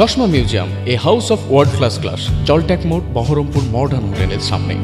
চশমা museum, a house of world class class জলট্যাক মোড়, Baharampur modern হোটেলের সামনে।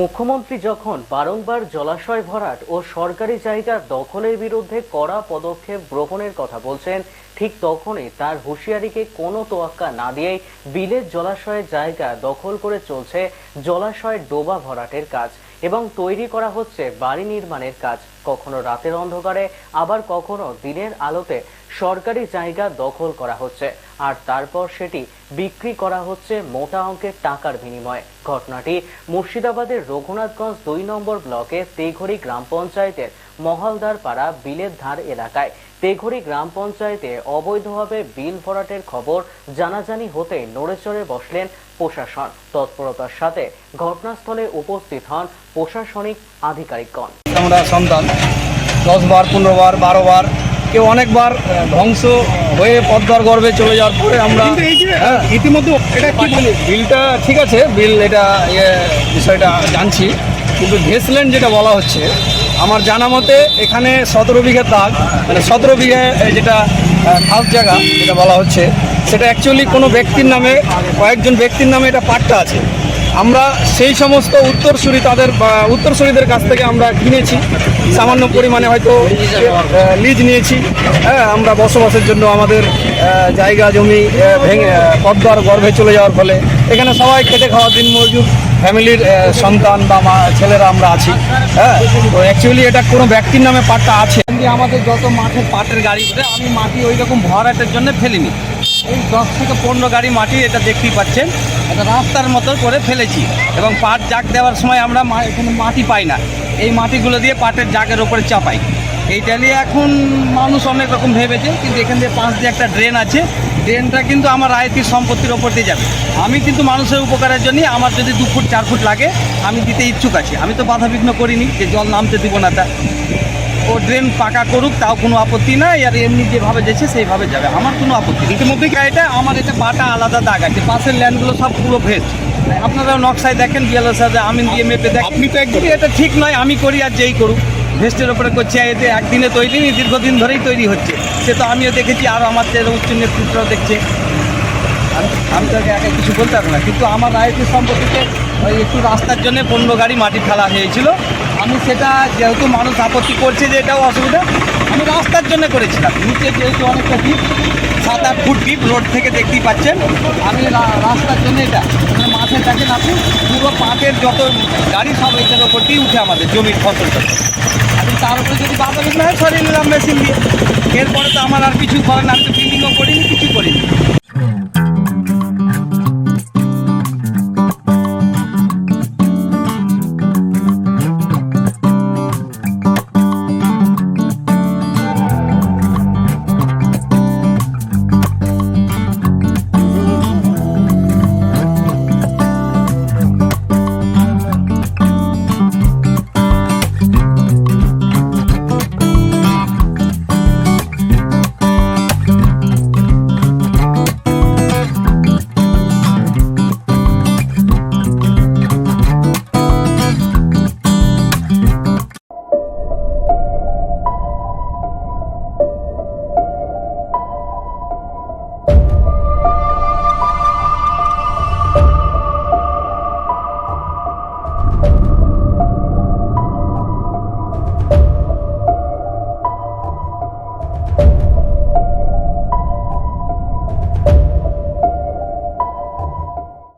মুখ্যমন্ত্রী যখন বারংবার জলাশয় ভরাট ও সরকারি জায়গা দখলের বিরুদ্ধে কড়া পদক্ষেপ গ্রহণের কথা বলছেন, ঠিক তখনই তার হুঁশিয়ারিকে কোনো তোয়াক্কা না দিয়েই বিলের জলাশয়ের জায়গা দখল করে চলছে জলাশয় ডোবা ভরাটের কাজ এবং তৈরি করা হচ্ছে বাড়ি নির্মাণের কাজ। কখনো রাতের অন্ধকারে, আবার কখনো দিনের আলোতে সরকারি জায়গা দখল করা হচ্ছে। আর তারপর সেটি বিক্রি করা হচ্ছে মোটা অঙ্কের টাকার বিনিময়ে। ঘটনাটি মুর্শিদাবাদের রঘুনাথগঞ্জ দুই নম্বর ব্লকে তেঘড়ি গ্রাম পঞ্চায়েতের মহলদার পাড়া বিলের ধার এলাকায়। তেঘড়ি গ্রাম পঞ্চায়েতে অবৈধভাবে বিল ভরাটের খবর জানাজানি হতে নড়েচড়ে বসলেন প্রশাসন। তৎপরতার সাথে ঘটনাস্থলে উপস্থিত হন প্রশাসনিক আধিকারিকগণ। আমরা সন্তান, দশ বার, পনেরো বার, বারো বার কেউ অনেকবার ধ্বংস হয়ে পদ্মার গর্বে চলে যাওয়ার পরে আমরা হ্যাঁ, ইতিমধ্যে এটা কি বিলটা ঠিক আছে বিল এটা ইয়ে বিষয়টা জানছি কিন্তু ভেসলেন যেটা বলা হচ্ছে আমার জানা মতে এখানে সতেরো বিঘা দাগ মানে সতেরো বিঘা যেটা খাস জায়গা যেটা বলা হচ্ছে সেটা অ্যাকচুয়ালি কোনো ব্যক্তির নামে কয়েকজন ব্যক্তির নামে এটা পাট্টা আছে। আমরা সেই সমস্ত উত্তরসূরি তাদের উত্তরসূরিদের কাছ থেকে আমরা কিনেছি। সামান্য পরিমাণে হয়তো লিজ নিয়েছি। হ্যাঁ আমরা বসবাসের জন্য আমাদের জায়গা, জমি ভেঙে পদ্মার গর্ভে চলে যাওয়ার ফলে। এখানে সবাই খেটে খাওয়া দিন মজুর। ফ্যামিলির সন্তান বা মা, ছেলেরা আমরা আছি। হ্যাঁ তো অ্যাকচুয়ালি এটা কোনো ব্যক্তির নামে পাটটা আছে। আমাদের যত মাঠের পাটের গাড়ি, আমি মাটি ওই রকম ভরাটের জন্য ফেলিনি। এই দশ থেকে পনেরো গাড়ি মাটি এটা দেখতেই পাচ্ছেন। একটা রাস্তার মতো করে ফেলেছি এবং পাট জাগ দেওয়ার সময় আমরা এখানে মাটি পাই না। এই মাটিগুলো দিয়ে পাটের জাগের ওপরে চাপাই। এইটা নিয়ে এখন মানুষ অনেক রকম ভেবেছে, কিন্তু এখান দিয়ে পাঁচ দিয়ে একটা ড্রেন আছে। ড্রেনটা কিন্তু আমার আয়তির সম্পত্তির ওপর দিয়ে যাবে। আমি কিন্তু মানুষের উপকারের জন্য আমার যদি দু ফুট, চার ফুট লাগে, আমি দিতে ইচ্ছুক আছি। আমি তো বাধা বিঘ্ন করিনি যে জল নামতে দিব না তা। ও ড্রেন পাকা করুক তাও কোনো আপত্তি নাই আর এমনি যেভাবে যেছে সেইভাবে যাবে। আমার কোনো আপত্তি। ইতিমধ্যে এটা আমার এটা বাটা আলাদা দাগ আছে। পাশের ল্যান্ডগুলো সব পুরো ভেজ আপনারা নকশায় দেখেন বিএলএর সাথে আমিন দিয়ে মেপে দেখেন। আপনি তো একদমই এটা ঠিক নয় আমি করি আর যেই করুক। ভেস্টের ওপরে করছি এতে একদিনে তৈরি নেই দীর্ঘদিন ধরেই তৈরি হচ্ছে। সে তো আমিও দেখেছি আর আমার যে উচ্চ নেতৃত্বরাও দেখছে। আমি- তো একা কিছু বলতে পারব না কিন্তু আমার রায়তির সম্পত্তিতে ওই একটু রাস্তার জন্য পনেরো গাড়ি মাটি ফেলা হয়েছিল। আমি সেটা যেহেতু মানুষ আপত্তি করছে যে এটাও অসুবিধা, আমি রাস্তার জন্য করেছিলাম। নিচে যেহেতু অনেকটা ডিপ সাত আট ফুট ডিপ রোড থেকে দেখতেই পাচ্ছেন, আমি রাস্তার জন্য এটা মানে মাঠে দেখেন আপনি পুরো পাটের যত গাড়ি সব এটার ওপর দিয়ে উঠে আমাদের জমির ফসল। আমি তার উপরে যদি বাধা বিঘ্ন হয় সরিয়ে নিলাম মেশিন দিয়ে। এরপরে তো আমার আর কিছু করার না, আমি তো বিল্ডিংও করিনি, কিছু করিনি।